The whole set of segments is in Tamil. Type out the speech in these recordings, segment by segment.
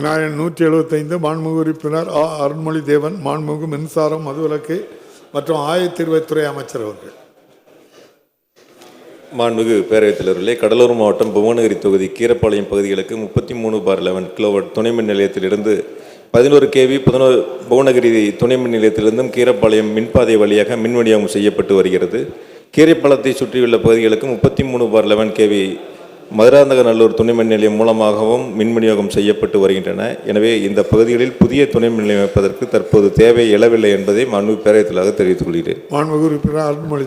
விநாயகன் நூற்றி எழுபத்தைந்து மாண்புமிகு உறுப்பினர் ஆ. அருண்மொழி தேவன் மாண்புமிகு மின்சாரம் மதுவிலக்கு மற்றும் ஆயத்தீர்வைத்துறை அமைச்சர் அவர்கள். மாண்புமிகு பேரவைத் தலைவர்களே கடலூர் மாவட்டம் புவனகிரி தொகுதி கீரப்பாளையம் பகுதிகளுக்கு முப்பத்தி மூணு பார் லெவன் கிலோவாட் துணை மின் நிலையத்திலிருந்து பதினோரு கேவி பதினோரு புவனகிரி துணை மின் நிலையத்திலிருந்தும் கீரப்பாளையம் மின்பாதை வழியாக மின் விநியோகம் செய்யப்பட்டு வருகிறது. கீரைப்பாளத்தை சுற்றியுள்ள பகுதிகளுக்கு முப்பத்தி மூணு பார் லெவன் கேவி மதுராந்தகநல்லூர் துணை மின் நிலையம் மூலமாகவும் மின் விநியோகம் செய்யப்பட்டு வருகின்றன. எனவே இந்த பகுதிகளில் புதிய துணை மின் நிலையம் அமைப்பதற்கு தற்போது தேவை எழவில்லை என்பதை மாண்பு பேரவைத் தெரிவித்துக் கொள்கிறேன். மாண்புமிகு உறுப்பினர் அருண்மொழி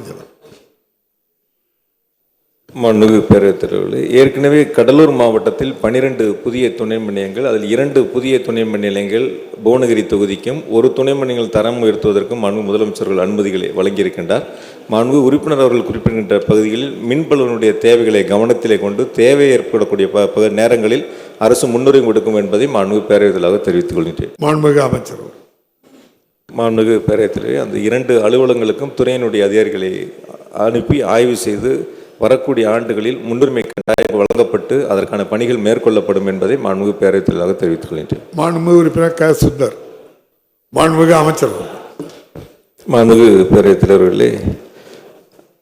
மாண்புமிகு பேரவைத் தலைவர்களே ஏற்கனவே கடலூர் மாவட்டத்தில் பனிரெண்டு புதிய துணை மின் நிலையங்கள் அதில் இரண்டு புதிய துணை மின் நிலையங்கள் புவனகிரி தொகுதிக்கும் ஒரு துணை மின் நிலையங்கள் தரம் உயர்த்துவதற்கும் மாண்பு முதலமைச்சர்கள் அனுமதிகளை வழங்கியிருக்கின்றார். மாண்பு உறுப்பினர் அவர்கள் குறிப்பிடுகின்ற பகுதிகளில் மின்பலனுடைய தேவைகளை கவனத்திலே கொண்டு தேவை ஏற்படக்கூடிய ப- நேரங்களில் அரசு முன்னுரிமை கொடுக்கும் என்பதை மாண்பு பேரவைத் தலைவராக தெரிவித்துக் கொள்கின்றேன். மாண்புமிகு அமைச்சர். மாண்புமிகு பேரவைத் தலைவர் அந்த இரண்டு அலுவலகங்களுக்கும் துறையினுடைய அதிகாரிகளை அனுப்பி ஆய்வு செய்து வரக்கூடிய ஆண்டுகளில் முன்னுரிமை கட்டாயம் வழங்கப்பட்டு அதற்கான பணிகள் மேற்கொள்ளப்படும் என்பதை மாண்புமிகு பேரவைத் தலைவராக தெரிவித்துக் கொள்கின்றேன் மாண்புமிகு உறுப்பினர் க சுந்தர் மாண்புமிகு அமைச்சர். மாண்புமிகு பேரவைத் தலைவர்களே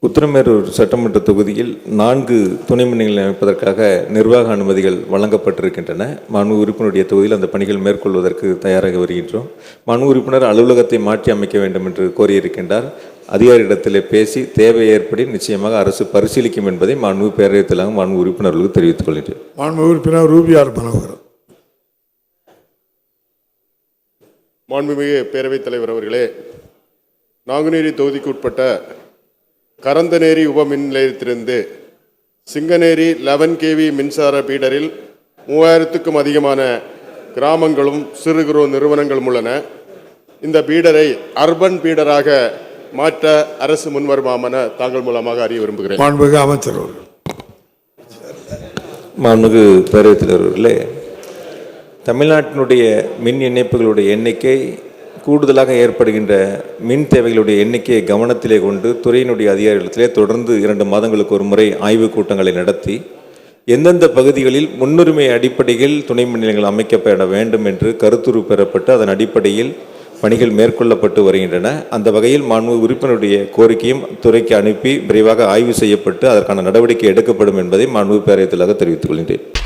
உத்தரமேரூர் சட்டமன்ற தொகுதியில் நான்கு துணை மின்நிலையம் அமைப்பதற்காக நிர்வாக அனுமதிகள் வழங்கப்பட்டிருக்கின்றன. மாண்பு உறுப்பினருடைய தொகுதியில் அந்த பணிகள் மேற்கொள்வதற்கு தயாராக வருகின்றோம். மாண்பு உறுப்பினர் அலுவலகத்தை மாற்றி அமைக்க வேண்டும் என்று கோரியிருக்கின்றார். அதிகாரியிடத்தில் பேசி தேவை ஏற்படி நிச்சயமாக அரசு பரிசீலிக்கும் என்பதை மாண்பு பேரவைத் தலைவர் மாண்பு உறுப்பினர்களுக்கு தெரிவித்துக் கொள்கின்றேன் மாண்புமிகு உறுப்பினர் ரூபியார் மனோகரன். மாண்புமிகு பேரவைத் தலைவர் அவர்களே நாங்குநேரி தொகுதிக்கு உட்பட்ட கரந்தநேரி உப மின் நிலையத்திலிருந்து சிங்கநேரி லெவன் கேவி மின்சார பீடரில் மூவாயிரத்துக்கும் அதிகமான கிராமங்களும் சிறு குறு நிறுவனங்களும் உள்ளன இந்த பீடரை அர்பன் பீடராக மாற்ற அரசு முன்வருமாமென தாங்கள் மூலமாக அறிய விரும்புகிறேன் மாண்புமிகு அமைச்சர் அவர்கள். மாண்புமிகு பேரவைத் தலைவர்களே தமிழ்நாட்டினுடைய மின் இணைப்புகளுடைய எண்ணிக்கை கூடுதலாக ஏற்படுகின்ற மின் தேவைகளுடைய எண்ணிக்கையை கவனத்திலே கொண்டு துறையினுடைய அதிகாரிகளிடத்திலே தொடர்ந்து இரண்டு மாதங்களுக்கு ஒரு முறை ஆய்வுக் கூட்டங்களை நடத்தி எந்தெந்த பகுதிகளில் முன்னுரிமை அடிப்படையில் துணை மின் நிலையங்கள் அமைக்கப்பட வேண்டும் என்று கருத்துரு பெறப்பட்டு அதன் அடிப்படையில் பணிகள் மேற்கொள்ளப்பட்டு வருகின்றன. அந்த வகையில் மாண்பு உறுப்பினருடைய கோரிக்கையும் துறைக்கு அனுப்பி விரைவாக ஆய்வு செய்யப்பட்டு அதற்கான நடவடிக்கை எடுக்கப்படும் என்பதை மாண்பு பேரவைத் தெரிவித்துக் கொள்கின்றேன்.